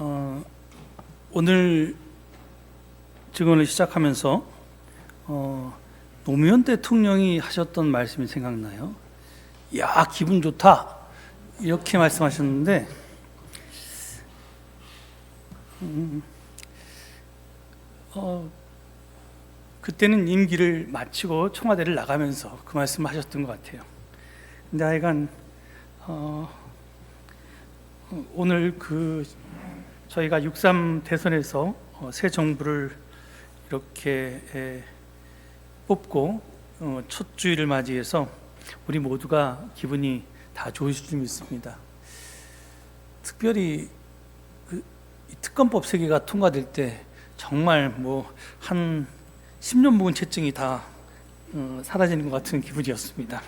어, 오늘 증언을 시작하면서 어, 노무현 대통령이 하셨던 말씀이 생각나요. 야 기분 좋다 이렇게 말씀하셨는데 음, 어, 그때는 임기를 마치고 청와대를 나가면서 그 말씀을 하셨던 것 같아요. 근데 하여간 어, 오늘 그 저희가 6.3 대선에서 어, 새 정부를 이렇게 에, 뽑고 어, 첫 주일을 맞이해서 우리 모두가 기분이 다 좋으실 줄 믿습니다. 특별히 그, 이 특검법 세 개가 통과될 때 정말 뭐 한 10년 묵은 채증이 다 어, 사라지는 것 같은 기분이었습니다.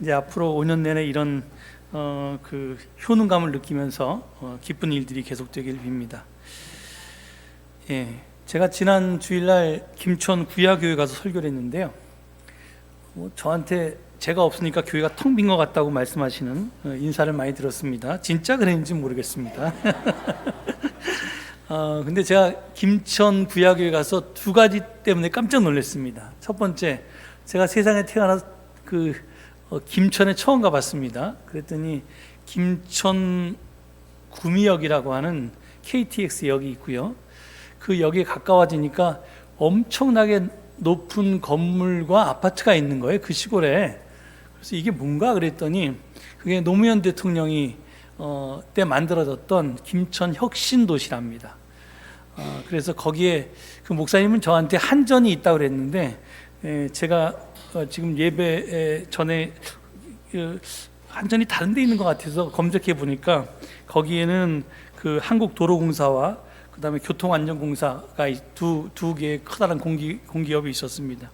이제 앞으로 5년 내내 이런 어, 그 효능감을 느끼면서 어, 기쁜 일들이 계속되길 빕니다. 예, 제가 지난 주일날 김천 구야교회 가서 설교를 했는데요. 뭐 저한테 제가 없으니까 교회가 텅 빈 것 같다고 말씀하시는 어, 인사를 많이 들었습니다. 진짜 그랬는지 모르겠습니다. 어, 근데 제가 김천 구야교회 가서 두 가지 때문에 깜짝 놀랐습니다. 첫 번째, 제가 세상에 태어나서 그 어, 김천에 처음 가봤습니다. 그랬더니 김천 구미역이라고 하는 KTX 역이 있고요. 그 역에 가까워지니까 엄청나게 높은 건물과 아파트가 있는 거예요. 그 시골에. 그래서 이게 뭔가 그랬더니 그게 노무현 대통령이 어, 때 만들어졌던 김천 혁신 도시랍니다. 어, 그래서 거기에 그 목사님은 저한테 한전이 있다고 그랬는데 에, 제가 어, 지금 예배 전에 그 한전이 다른 데 있는 것 같아서 검색해 보니까 거기에는 그 한국도로공사와 그다음에 교통안전공사가 두, 두 개의 커다란 공기, 공기업이 있었습니다.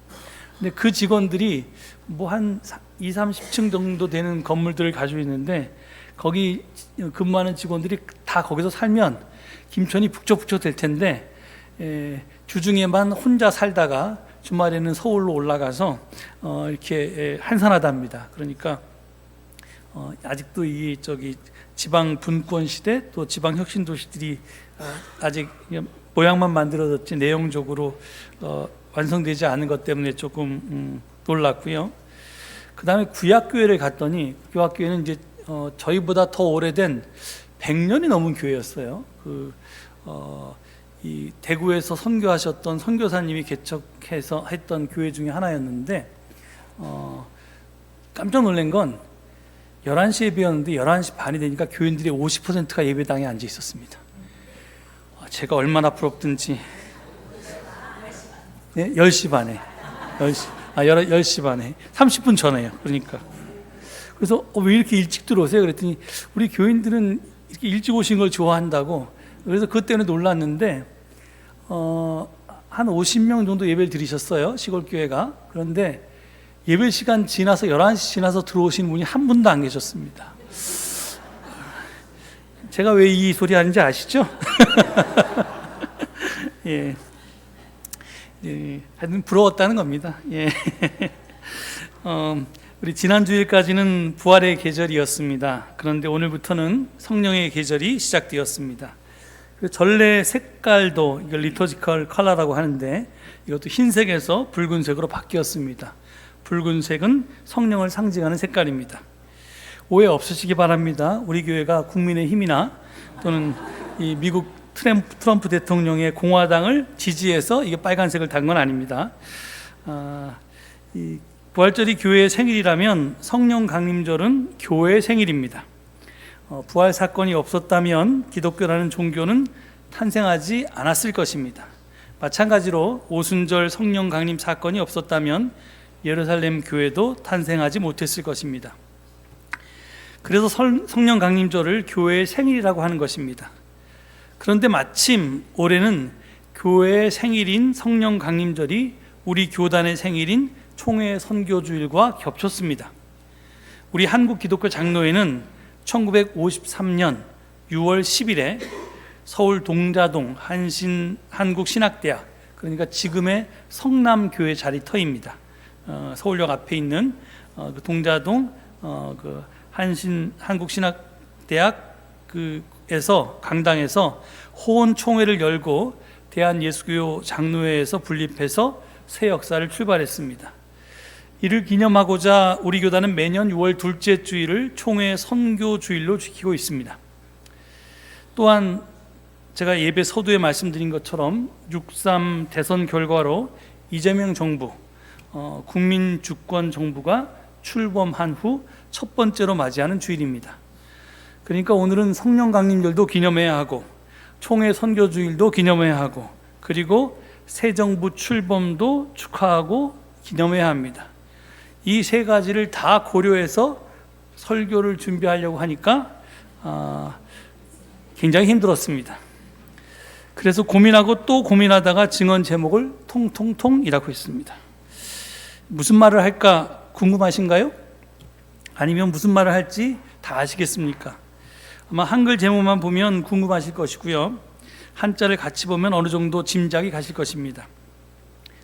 근데 그 직원들이 뭐 한 2, 30층 정도 되는 건물들을 가지고 있는데 거기 근무하는 직원들이 다 거기서 살면 김천이 북적북적 될 텐데 에, 주중에만 혼자 살다가 주말에는 서울로 올라가서 어, 이렇게 에, 한산하답니다. 그러니까 어, 아직도 이 저기 지방 분권 시대 또 지방 혁신 도시들이 어, 아직 모양만 만들어졌지 내용적으로 어, 완성되지 않은 것 때문에 조금 음, 놀랐고요. 그 다음에 구약교회를 갔더니 구약교회는 이제 어, 저희보다 더 오래된 100년이 넘은 교회였어요. 그, 어, 이 대구에서 선교하셨던 선교사님이 개척해서 했던 교회 중에 하나였는데 어, 깜짝 놀란 건 11시에 비었는데 11시 반이 되니까 교인들의 50%가 예배당에 앉아 있었습니다. 아, 제가 얼마나 부럽든지 네? 10시 반에 10시, 아 10시 반에 30분 전에요. 그러니까 그래서 어, 왜 이렇게 일찍 들어오세요? 그랬더니 우리 교인들은 이렇게 일찍 오신 걸 좋아한다고 그래서 그때는 놀랐는데 어, 한 50명 정도 예배를 드리셨어요. 시골 교회가. 그런데 예배 시간 지나서 11시 지나서 들어오신 분이 한 분도 안 계셨습니다. 제가 왜 이 소리 하는지 아시죠? 예. 예. 하여튼 부러웠다는 겁니다. 예. 어, 우리 지난 주일까지는 부활의 계절이었습니다. 그런데 오늘부터는 성령의 계절이 시작되었습니다. 그 전래 색깔도 이걸 리토지컬 컬러라고 하는데 이것도 흰색에서 붉은색으로 바뀌었습니다. 붉은색은 성령을 상징하는 색깔입니다. 오해 없으시기 바랍니다. 우리 교회가 국민의 힘이나 또는 이 미국 트럼프, 트럼프 대통령의 공화당을 지지해서 이게 빨간색을 단 건 아닙니다. 아, 이 부활절이 교회의 생일이라면 성령 강림절은 교회의 생일입니다. 어, 부활 사건이 없었다면 기독교라는 종교는 탄생하지 않았을 것입니다. 마찬가지로 오순절 성령 강림 사건이 없었다면 예루살렘 교회도 탄생하지 못했을 것입니다. 그래서 성령 강림절을 교회의 생일이라고 하는 것입니다. 그런데 마침 올해는 교회의 생일인 성령 강림절이 우리 교단의 생일인 총회 선교주일과 겹쳤습니다. 우리 한국 기독교 장로회는 1953년 6월 10일에 서울 동자동 한신 한국신학대학 그러니까 지금의 성남교회 자리터입니다. 어, 서울역 앞에 있는 어, 그 동자동 어, 그 한신 한국신학대학 그 강당에서 강당에서 호원 총회를 열고 대한 예수교 장로회에서 분립해서 새 역사를 출발했습니다. 이를 기념하고자 우리 교단은 매년 6월 둘째 주일을 총회 선교 주일로 지키고 있습니다. 또한 제가 예배 서두에 말씀드린 것처럼 6.3 대선 결과로 이재명 정부 어, 국민 주권 정부가 출범한 후 첫 번째로 맞이하는 주일입니다. 그러니까 오늘은 성령 강림절도 기념해야 하고 총회 선교 주일도 기념해야 하고 그리고 새 정부 출범도 축하하고 기념해야 합니다. 이 세 가지를 다 고려해서 설교를 준비하려고 하니까 아, 굉장히 힘들었습니다. 그래서 고민하고 또 고민하다가 증언 제목을 통통통이라고 했습니다. 무슨 말을 할까 궁금하신가요? 아니면 무슨 말을 할지 다 아시겠습니까? 아마 한글 제목만 보면 궁금하실 것이고요. 한자를 같이 보면 어느 정도 짐작이 가실 것입니다.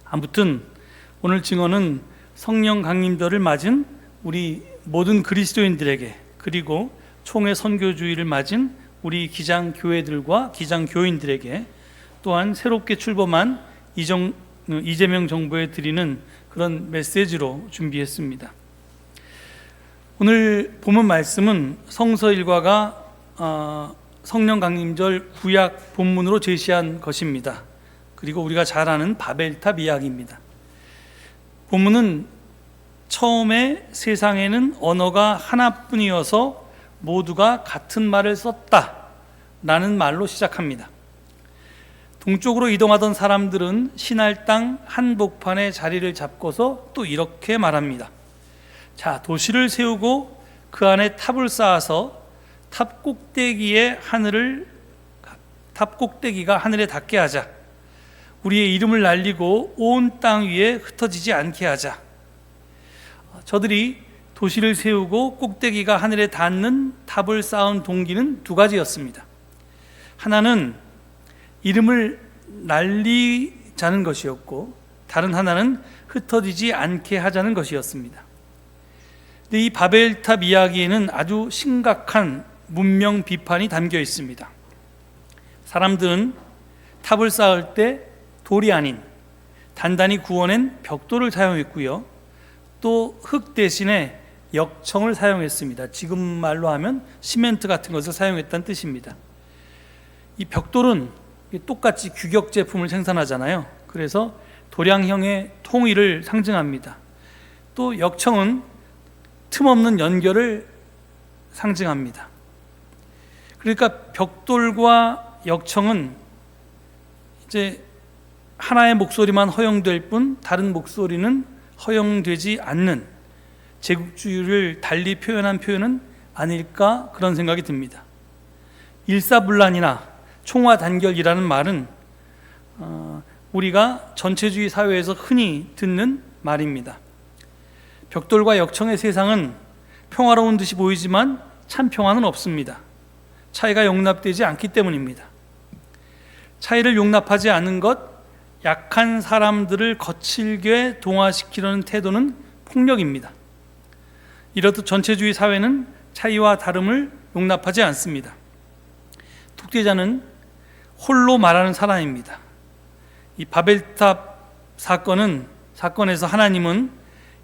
아무튼 오늘 증언은 성령 강림절을 맞은 우리 모든 그리스도인들에게 그리고 총회 선교주의를 맞은 우리 기장 교회들과 기장 교인들에게 또한 새롭게 출범한 이정, 이재명 정부에 드리는 그런 메시지로 준비했습니다. 오늘 본문 말씀은 성서 일과가 어, 성령 강림절 구약 본문으로 제시한 것입니다. 그리고 우리가 잘 아는 바벨탑 이야기입니다. 본문은 처음에 세상에는 언어가 하나뿐이어서 모두가 같은 말을 썼다 라는 말로 시작합니다. 동쪽으로 이동하던 사람들은 신할 땅 한복판에 자리를 잡고서 또 이렇게 말합니다. 자, 도시를 세우고 그 안에 탑을 쌓아서 탑 꼭대기에 하늘을 탑 꼭대기가 하늘에 닿게 하자. 우리의 이름을 날리고 온 땅 위에 흩어지지 않게 하자. 저들이 도시를 세우고 꼭대기가 하늘에 닿는 탑을 쌓은 동기는 두 가지였습니다. 하나는 이름을 날리자는 것이었고 다른 하나는 흩어지지 않게 하자는 것이었습니다. 근데 이 바벨탑 이야기에는 아주 심각한 문명 비판이 담겨 있습니다. 사람들은 탑을 쌓을 때 돌이 아닌 단단히 구워낸 벽돌을 사용했고요. 또 흙 대신에 역청을 사용했습니다. 지금 말로 하면 시멘트 같은 것을 사용했다는 뜻입니다. 이 벽돌은 똑같이 규격 제품을 생산하잖아요. 그래서 도량형의 통일을 상징합니다. 또 역청은 틈 없는 연결을 상징합니다. 그러니까 벽돌과 역청은 이제 하나의 목소리만 허용될 뿐 다른 목소리는 허용되지 않는 제국주의를 달리 표현한 표현은 아닐까 그런 생각이 듭니다. 일사불란이나 총화 단결이라는 말은 어, 우리가 전체주의 사회에서 흔히 듣는 말입니다. 벽돌과 역청의 세상은 평화로운 듯이 보이지만 참 평화는 없습니다. 차이가 용납되지 않기 때문입니다. 차이를 용납하지 않는 것, 약한 사람들을 거칠게 동화시키려는 태도는 폭력입니다. 이렇듯 전체주의 사회는 차이와 다름을 용납하지 않습니다. 독재자는 홀로 말하는 사람입니다. 이 바벨탑 사건은 사건에서 하나님은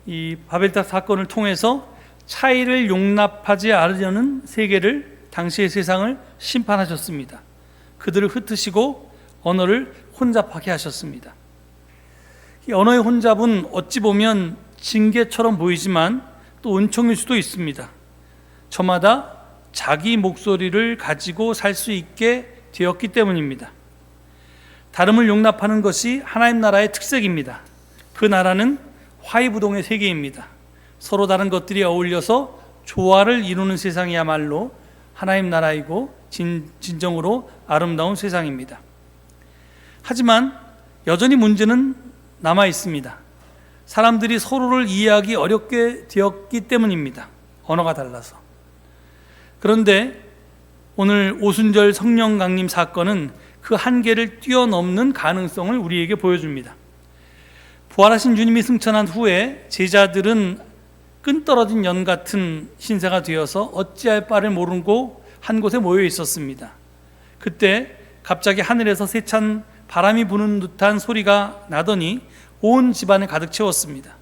이 바벨탑 사건을 통해서 차이를 용납하지 않으려는 세계를 당시의 세상을 심판하셨습니다. 그들을 흩으시고 언어를 혼잡하게 하셨습니다. 이 언어의 혼잡은 어찌 보면 징계처럼 보이지만 또 은총일 수도 있습니다. 저마다 자기 목소리를 가지고 살 수 있게 되었기 때문입니다. 다름을 용납하는 것이 하나님 나라의 특색입니다. 그 나라는 화이부동의 세계입니다. 서로 다른 것들이 어울려서 조화를 이루는 세상이야말로 하나님 나라이고 진, 진정으로 아름다운 세상입니다. 하지만 여전히 문제는 남아 있습니다. 사람들이 서로를 이해하기 어렵게 되었기 때문입니다. 언어가 달라서. 그런데 오늘 오순절 성령 강림 사건은 그 한계를 뛰어넘는 가능성을 우리에게 보여줍니다. 부활하신 주님이 승천한 후에 제자들은 끈떨어진 연 같은 신세가 되어서 어찌할 바를 모르고 한 곳에 모여 있었습니다. 그때 갑자기 하늘에서 세찬 바람이 부는 듯한 소리가 나더니 온 집안을 가득 채웠습니다.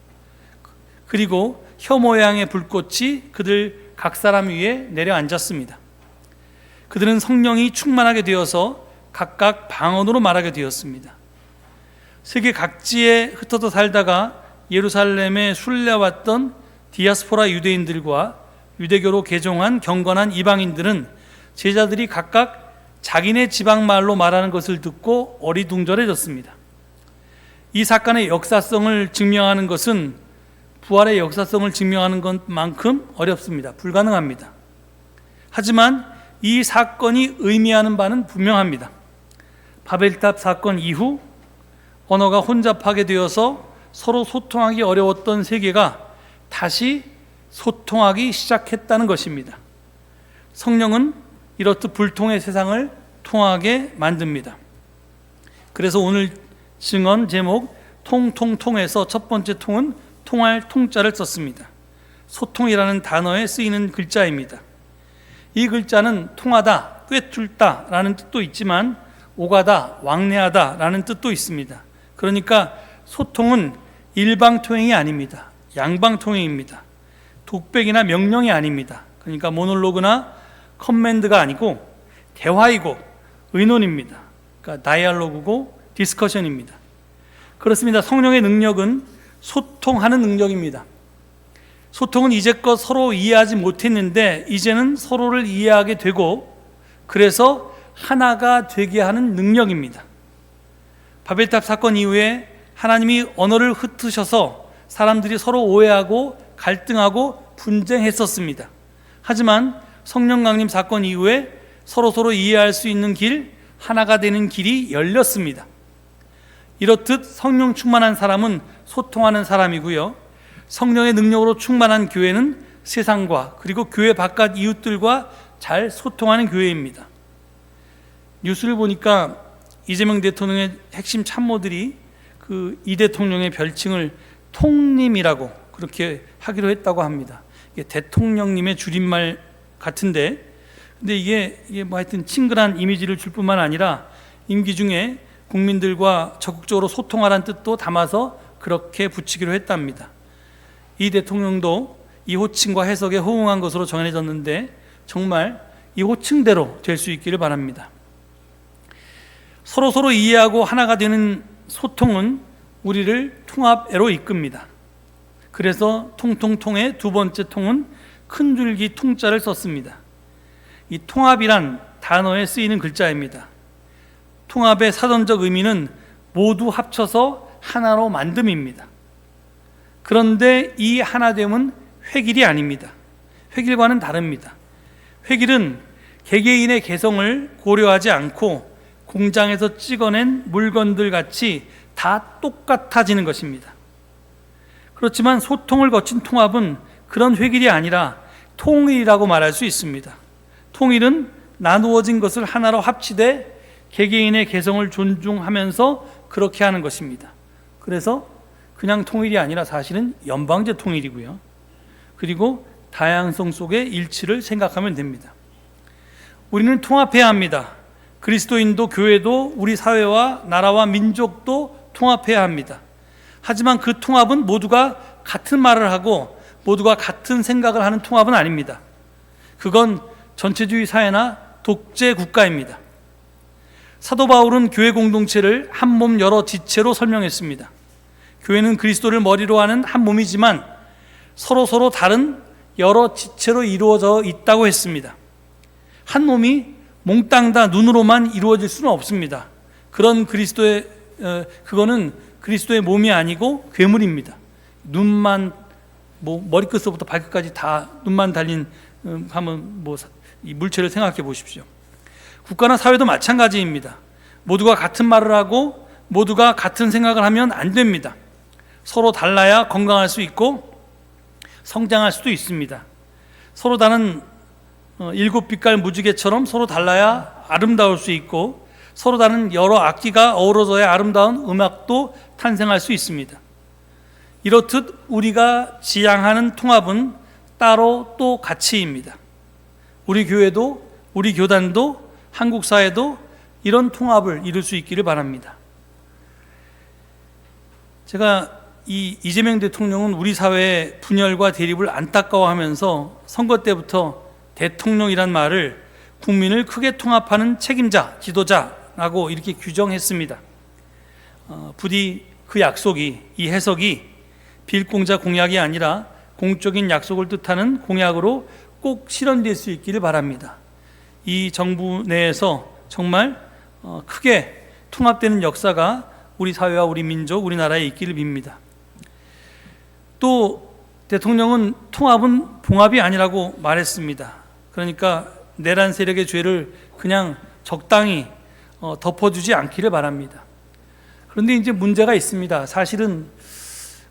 그리고 혀 모양의 불꽃이 그들 각 사람 위에 내려앉았습니다. 그들은 성령이 충만하게 되어서 각각 방언으로 말하게 되었습니다. 세계 각지에 흩어져 살다가 예루살렘에 순례왔던 디아스포라 유대인들과 유대교로 개종한 경건한 이방인들은 제자들이 각각 자기네 지방 말로 말하는 것을 듣고 어리둥절해졌습니다. 이 사건의 역사성을 증명하는 것은 부활의 역사성을 증명하는 것만큼 어렵습니다. 불가능합니다. 하지만 이 사건이 의미하는 바는 분명합니다. 바벨탑 사건 이후 언어가 혼잡하게 되어서 서로 소통하기 어려웠던 세계가 다시 소통하기 시작했다는 것입니다. 성령은 이렇듯 불통의 세상을 통하게 만듭니다. 그래서 오늘 증언 제목 통통통에서 첫 번째 통은 통할 통자를 썼습니다. 소통이라는 단어에 쓰이는 글자입니다. 이 글자는 통하다, 꿰뚫다 라는 뜻도 있지만 오가다, 왕래하다 라는 뜻도 있습니다. 그러니까 소통은 일방통행이 아닙니다. 양방통행입니다. 독백이나 명령이 아닙니다. 그러니까 모놀로그나 커맨드가 아니고 대화이고 의논입니다. 그러니까 다이알로그고 디스커션입니다. 그렇습니다. 성령의 능력은 소통하는 능력입니다. 소통은 이제껏 서로 이해하지 못했는데 이제는 서로를 이해하게 되고 그래서 하나가 되게 하는 능력입니다. 바벨탑 사건 이후에 하나님이 언어를 흩으셔서 사람들이 서로 오해하고 갈등하고 분쟁했었습니다. 하지만 성령 강림 사건 이후에 서로 서로 이해할 수 있는 길, 하나가 되는 길이 열렸습니다. 이렇듯 성령 충만한 사람은 소통하는 사람이고요. 성령의 능력으로 충만한 교회는 세상과 그리고 교회 바깥 이웃들과 잘 소통하는 교회입니다. 뉴스를 보니까 이재명 대통령의 핵심 참모들이 그 이 대통령의 별칭을 통님이라고 그렇게 하기로 했다고 합니다. 대통령님의 줄임말 같은데, 근데 이게 이게 뭐 하여튼 친근한 이미지를 줄 뿐만 아니라 임기 중에 국민들과 적극적으로 소통하라는 뜻도 담아서 그렇게 붙이기로 했답니다. 이 대통령도 이 호칭과 해석에 호응한 것으로 정해졌는데 정말 이 호칭대로 될 수 있기를 바랍니다. 서로 서로 이해하고 하나가 되는 소통은 우리를 통합애로 이끕니다. 그래서 통통통의 두 번째 통은 큰 줄기 통자를 썼습니다. 이 통합이란 단어에 쓰이는 글자입니다. 통합의 사전적 의미는 모두 합쳐서 하나로 만듦입니다. 그런데 이 하나됨은 획일이 아닙니다. 획일과는 다릅니다. 획일은 개개인의 개성을 고려하지 않고 공장에서 찍어낸 물건들 같이 다 똑같아지는 것입니다. 그렇지만 소통을 거친 통합은 그런 획일이 아니라 통일이라고 말할 수 있습니다. 통일은 나누어진 것을 하나로 합치되 개개인의 개성을 존중하면서 그렇게 하는 것입니다. 그래서 그냥 통일이 아니라 사실은 연방제 통일이고요. 그리고 다양성 속의 일치를 생각하면 됩니다. 우리는 통합해야 합니다. 그리스도인도 교회도 우리 사회와 나라와 민족도 통합해야 합니다. 하지만 그 통합은 모두가 같은 말을 하고 모두가 같은 생각을 하는 통합은 아닙니다. 그건 전체주의 사회나 독재 국가입니다. 사도 바울은 교회 공동체를 한 몸 여러 지체로 설명했습니다. 교회는 그리스도를 머리로 하는 한 몸이지만 서로 서로 다른 여러 지체로 이루어져 있다고 했습니다. 한 몸이 몽땅 다 눈으로만 이루어질 수는 없습니다. 그런 그리스도의 어, 그거는 그리스도의 몸이 아니고 괴물입니다. 눈만 뭐 머리끝부터 발끝까지 다 눈만 달린 음, 하면 뭐이 물체를 생각해 보십시오. 국가나 사회도 마찬가지입니다. 모두가 같은 말을 하고 모두가 같은 생각을 하면 안 됩니다. 서로 달라야 건강할 수 있고 성장할 수도 있습니다. 서로 다른 어, 일곱 빛깔 무지개처럼 서로 달라야 아름다울 수 있고 서로 다른 여러 악기가 어우러져야 아름다운 음악도 탄생할 수 있습니다. 이렇듯 우리가 지향하는 통합은 따로 또 가치입니다. 우리 교회도 우리 교단도 한국 사회도 이런 통합을 이룰 수 있기를 바랍니다. 제가 이 이재명 대통령은 우리 사회의 분열과 대립을 안타까워하면서 선거 때부터 대통령이란 말을 국민을 크게 통합하는 책임자, 지도자라고 이렇게 규정했습니다. 어, 부디 그 약속이 이 해석이 빌공자 공약이 아니라 공적인 약속을 뜻하는 공약으로 꼭 실현될 수 있기를 바랍니다. 이 정부 내에서 정말 어, 크게 통합되는 역사가 우리 사회와 우리 민족, 우리나라에 있기를 빕니다. 또 대통령은 통합은 봉합이 아니라고 말했습니다. 그러니까 내란 세력의 죄를 그냥 적당히 어, 덮어주지 않기를 바랍니다. 그런데 이제 문제가 있습니다. 사실은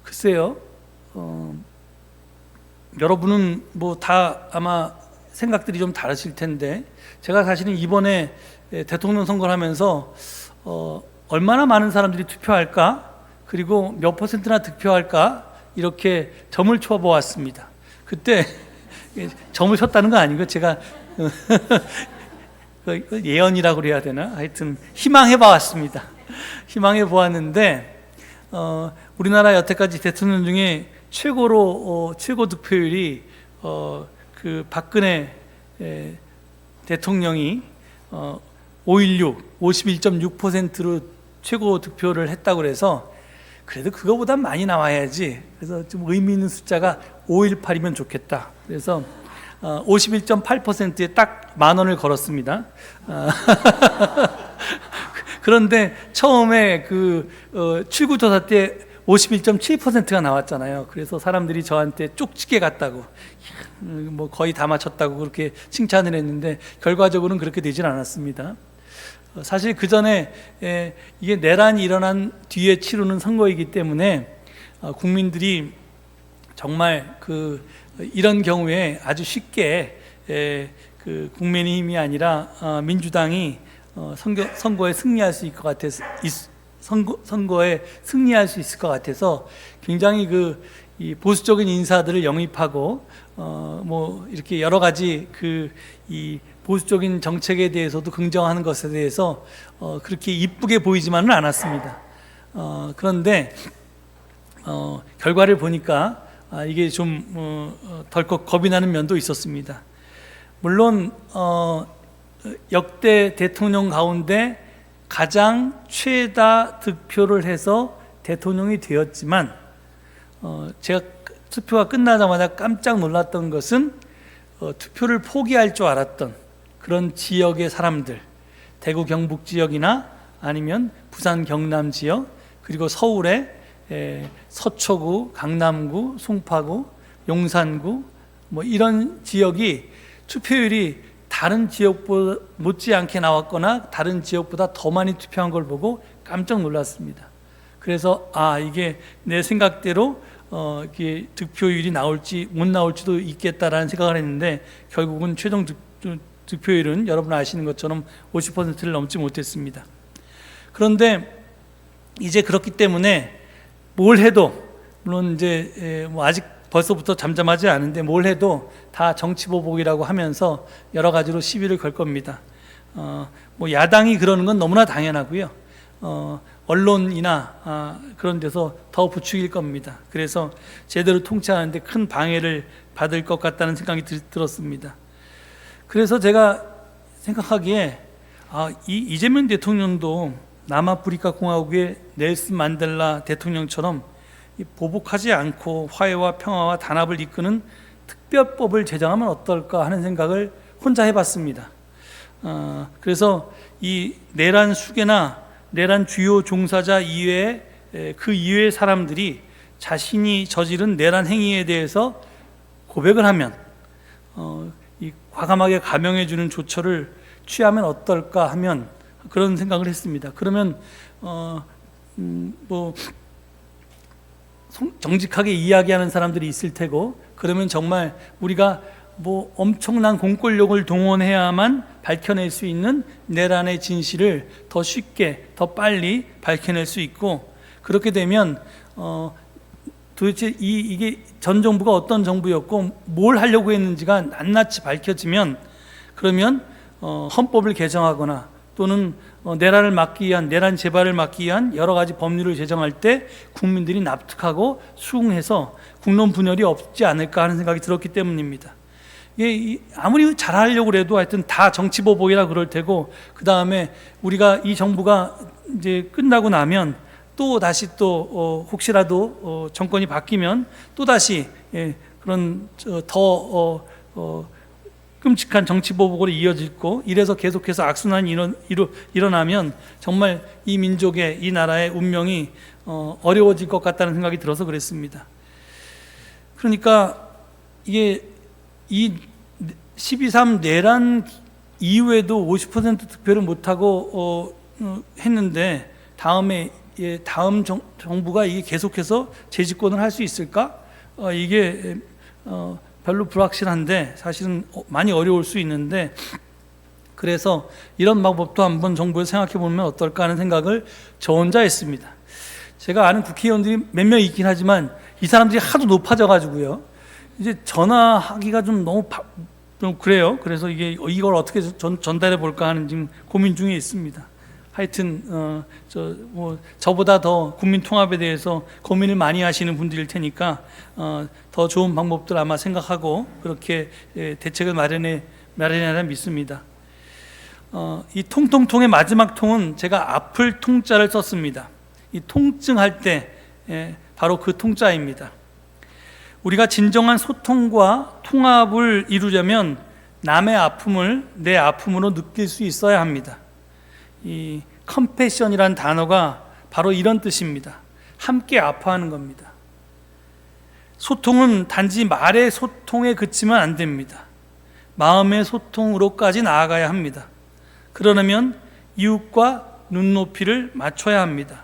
글쎄요, 어, 여러분은 뭐 다 아마 생각들이 좀 다르실 텐데 제가 사실은 이번에 대통령 선거를 하면서 어, 얼마나 많은 사람들이 투표할까 그리고 몇 퍼센트나 득표할까 이렇게 점을 쳐보았습니다. 그때 점을 쳤다는 거 아니고 제가 그 예언이라고 그래야 되나 하여튼 희망해 봐왔습니다. 희망해 보았는데 어, 우리나라 여태까지 대통령 중에 최고로 어, 최고 득표율이 어, 그 박근혜 에, 대통령이 어, 516 51.6%로 최고 득표를 했다고 그래서 그래도 그거보단 많이 나와야지. 그래서 좀 의미 있는 숫자가 518이면 좋겠다. 그래서 어, 51.8%에 딱 만 원을 걸었습니다. 어, 그런데 처음에 그 어, 출구조사 때 51.7%가 나왔잖아요. 그래서 사람들이 저한테 쪽집게 같다고, 음, 뭐 거의 다 맞췄다고 그렇게 칭찬을 했는데 결과적으로는 그렇게 되질 않았습니다. 어, 사실 그 전에 이게 내란이 일어난 뒤에 치르는 선거이기 때문에 어, 국민들이 정말 그 이런 경우에 아주 쉽게 그 국민의힘이 아니라 어, 민주당이 선거, 선거 에 승리할 수 있을 것 같아서 선거, 선거 에 승리할 수 있을 것 같아서 굉장히 그 보수적인 인사들을 영입하고 어 뭐 이렇게 여러 가지 그 이 보수적인 정책에 대해서도 긍정하는 것에 대해서 어, 그렇게 이쁘게 보이지만은 않았습니다. 어, 그런데 어, 결과를 보니까 아, 이게 좀 어, 어, 덜컥 겁이 나는 면도 있었습니다. 물론 어, 역대 대통령 가운데 가장 최다 득표를 해서 대통령이 되었지만 제가 투표가 끝나자마자 깜짝 놀랐던 것은 투표를 포기할 줄 알았던 그런 지역의 사람들, 대구 경북 지역이나 아니면 부산 경남 지역, 그리고 서울의 서초구, 강남구, 송파구, 용산구 뭐 이런 지역이 투표율이 다른 지역보다 못지않게 나왔거나 다른 지역보다 더 많이 투표한 걸 보고 깜짝 놀랐습니다. 그래서 아 이게 내 생각대로 어, 이게 득표율이 나올지 못 나올지도 있겠다라는 생각을 했는데 결국은 최종 득, 득표율은 여러분 아시는 것처럼 50%를 넘지 못했습니다. 그런데 이제 그렇기 때문에 뭘 해도 물론 이제 뭐 아직 벌써부터 잠잠하지 않은데 뭘 해도 다 정치 보복이라고 하면서 여러 가지로 시비를 걸 겁니다. 어, 뭐 야당이 그러는 건 너무나 당연하고요. 어, 언론이나 아, 그런 데서 더 부추길 겁니다. 그래서 제대로 통치하는데 큰 방해를 받을 것 같다는 생각이 들, 들었습니다. 그래서 제가 생각하기에 아, 이 이재명 대통령도 남아프리카 공화국의 넬슨 만델라 대통령처럼 보복하지 않고 화해와 평화와 단합을 이끄는 특별법을 제정하면 어떨까 하는 생각을 혼자 해봤습니다. 어, 그래서 이 내란 수계나 내란 주요 종사자 이외에 그 이외의 사람들이 자신이 저지른 내란 행위에 대해서 고백을 하면 어, 과감하게 감형해 주는 조처를 취하면 어떨까 하면 그런 생각을 했습니다. 그러면 어, 음, 뭐 정직하게 이야기하는 사람들이 있을 테고 그러면 정말 우리가 뭐 엄청난 공권력을 동원해야만 밝혀낼 수 있는 내란의 진실을 더 쉽게 더 빨리 밝혀낼 수 있고 그렇게 되면 어, 도대체 이, 이게 전 정부가 어떤 정부였고 뭘 하려고 했는지가 낱낱이 밝혀지면 그러면 어, 헌법을 개정하거나 또는 어, 내란을 막기 위한 내란 재발을 막기 위한 여러 가지 법률을 제정할 때 국민들이 납득하고 수긍해서 국론 분열이 없지 않을까 하는 생각이 들었기 때문입니다. 이게 이- 아무리 잘하려고 그래도 하여튼 다 정치보복이라 그럴 테고 그 다음에 우리가 이 정부가 이제 끝나고 나면 또 다시 또 어, 혹시라도 어, 정권이 바뀌면 또 다시 예, 그런 저, 더 어, 어, 끔찍한 정치보복으로 이어지고 이래서 계속해서 악순환이 일어, 일어, 일어나면 정말 이 민족의 이 나라의 운명이 어, 어려워질 것 같다는 생각이 들어서 그랬습니다. 그러니까 이게 이 12.3 내란 이후에도 50% 득표를 못하고 어, 어, 했는데 다음에 예, 다음 정, 정부가 이게 계속해서 재집권을 할 수 있을까? 어, 이게 어, 별로 불확실한데 사실은 어, 많이 어려울 수 있는데 그래서 이런 방법도 한번 정부에서 생각해 보면 어떨까 하는 생각을 저 혼자 했습니다. 제가 아는 국회의원들이 몇 명 있긴 하지만 이 사람들이 하도 높아져 가지고요. 이제 전화하기가 좀 너무 바, 좀 그래요. 그래서 이게 이걸 어떻게 전, 전달해 볼까 하는 지금 고민 중에 있습니다. 하여튼 어, 저, 뭐, 저보다 더 국민 통합에 대해서 고민을 많이 하시는 분들일 테니까 어, 더 좋은 방법들 아마 생각하고 그렇게 예, 대책을 마련해 마련하라 믿습니다. 어, 이 통통통의 마지막 통은 제가 아플 통자를 썼습니다. 이 통증할 때 예, 바로 그 통자입니다. 우리가 진정한 소통과 통합을 이루려면 남의 아픔을 내 아픔으로 느낄 수 있어야 합니다. 이 컴패션이란 단어가 바로 이런 뜻입니다. 함께 아파하는 겁니다. 소통은 단지 말의 소통에 그치면 안 됩니다. 마음의 소통으로까지 나아가야 합니다. 그러려면 이웃과 눈높이를 맞춰야 합니다.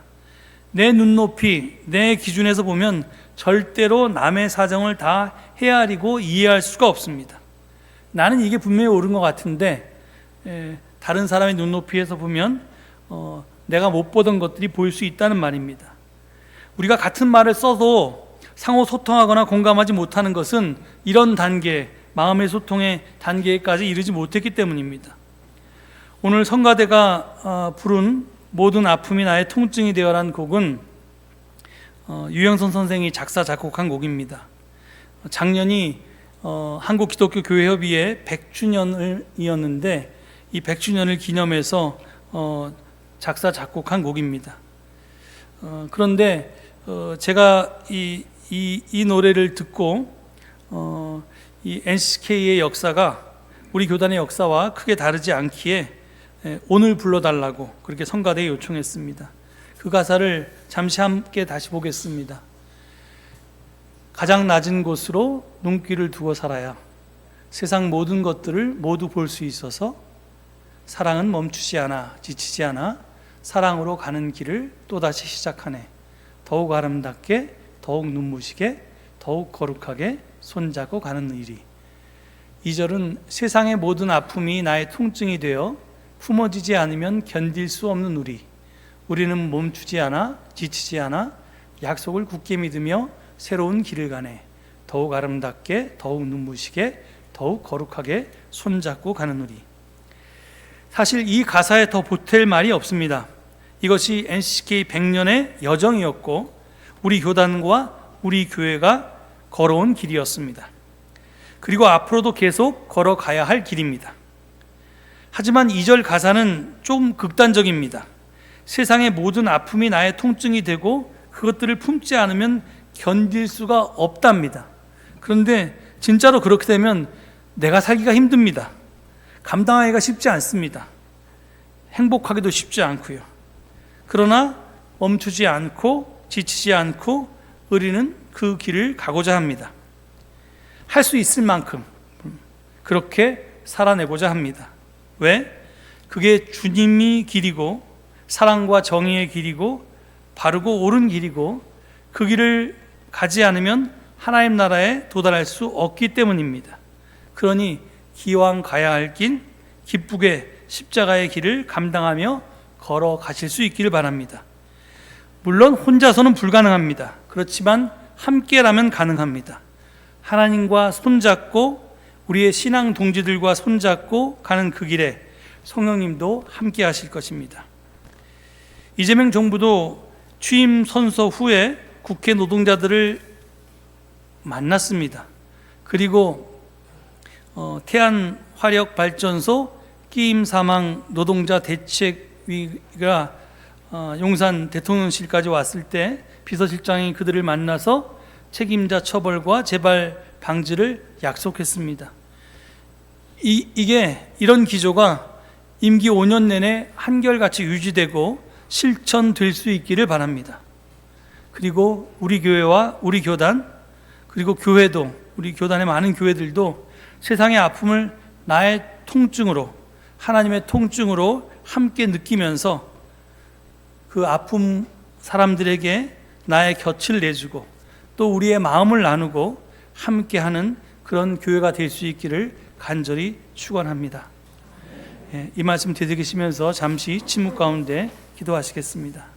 내 눈높이, 내 기준에서 보면 절대로 남의 사정을 다 헤아리고 이해할 수가 없습니다. 나는 이게 분명히 옳은 것 같은데 에, 다른 사람의 눈높이에서 보면 어, 내가 못 보던 것들이 보일 수 있다는 말입니다. 우리가 같은 말을 써도 상호 소통하거나 공감하지 못하는 것은 이런 단계, 마음의 소통의 단계까지 이르지 못했기 때문입니다. 오늘 성가대가 어, 부른 모든 아픔이 나의 통증이 되어란 곡은 어, 유영선 선생이 작사 작곡한 곡입니다. 작년이 어, 한국 기독교 교회 협의회 100주년이었는데 이 100주년을 기념해서 어, 작사 작곡한 곡입니다. 어, 그런데 어, 제가 이, 이, 이 노래를 듣고 어, 이 NCK의 역사가 우리 교단의 역사와 크게 다르지 않기에 예, 오늘 불러달라고 그렇게 성가대에 요청했습니다. 그 가사를 잠시 함께 다시 보겠습니다. 가장 낮은 곳으로 눈길을 두고 살아야 세상 모든 것들을 모두 볼 수 있어서 사랑은 멈추지 않아 지치지 않아 사랑으로 가는 길을 또다시 시작하네. 더욱 아름답게 더욱 눈부시게 더욱 거룩하게 손잡고 가는 일이. 이 절은 세상의 모든 아픔이 나의 통증이 되어 품어지지 않으면 견딜 수 없는 우리. 우리는 멈추지 않아 지치지 않아 약속을 굳게 믿으며 새로운 길을 가네. 더욱 아름답게 더욱 눈부시게 더욱 거룩하게 손잡고 가는 우리 사실 이 가사에 더 보탤 말이 없습니다 이것이 NCK 100년의 여정이었고 우리 교단과 우리 교회가 걸어온 길이었습니다 그리고 앞으로도 계속 걸어가야 할 길입니다 하지만 2절 가사는 좀 극단적입니다. 세상의 모든 아픔이 나의 통증이 되고 그것들을 품지 않으면 견딜 수가 없답니다. 그런데 진짜로 그렇게 되면 내가 살기가 힘듭니다. 감당하기가 쉽지 않습니다. 행복하기도 쉽지 않고요. 그러나 멈추지 않고 지치지 않고 우리는 그 길을 가고자 합니다. 할 수 있을 만큼 그렇게 살아내고자 합니다. 왜? 그게 주님이 길이고 사랑과 정의의 길이고 바르고 옳은 길이고 그 길을 가지 않으면 하나님 나라에 도달할 수 없기 때문입니다. 그러니 기왕 가야 할 길, 기쁘게 십자가의 길을 감당하며 걸어 가실 수 있기를 바랍니다. 물론 혼자서는 불가능합니다. 그렇지만 함께라면 가능합니다. 하나님과 손잡고 우리의 신앙 동지들과 손잡고 가는 그 길에 성령님도 함께 하실 것입니다. 이재명 정부도 취임 선서 후에 국회 노동자들을 만났습니다. 그리고 어, 태안 화력 발전소 끼임 사망 노동자 대책위가 어, 용산 대통령실까지 왔을 때 비서실장이 그들을 만나서 책임자 처벌과 재발 방지를 약속했습니다. 이, 이게 이런 기조가 임기 5년 내내 한결같이 유지되고 실천될 수 있기를 바랍니다. 그리고 우리 교회와 우리 교단 그리고 교회도 우리 교단의 많은 교회들도 세상의 아픔을 나의 통증으로 하나님의 통증으로 함께 느끼면서 그 아픔 사람들에게 나의 곁을 내주고 또 우리의 마음을 나누고 함께하는 그런 교회가 될 수 있기를 간절히 축원합니다. 예, 이 말씀 되새기시면서 잠시 침묵 가운데 기도하시겠습니다.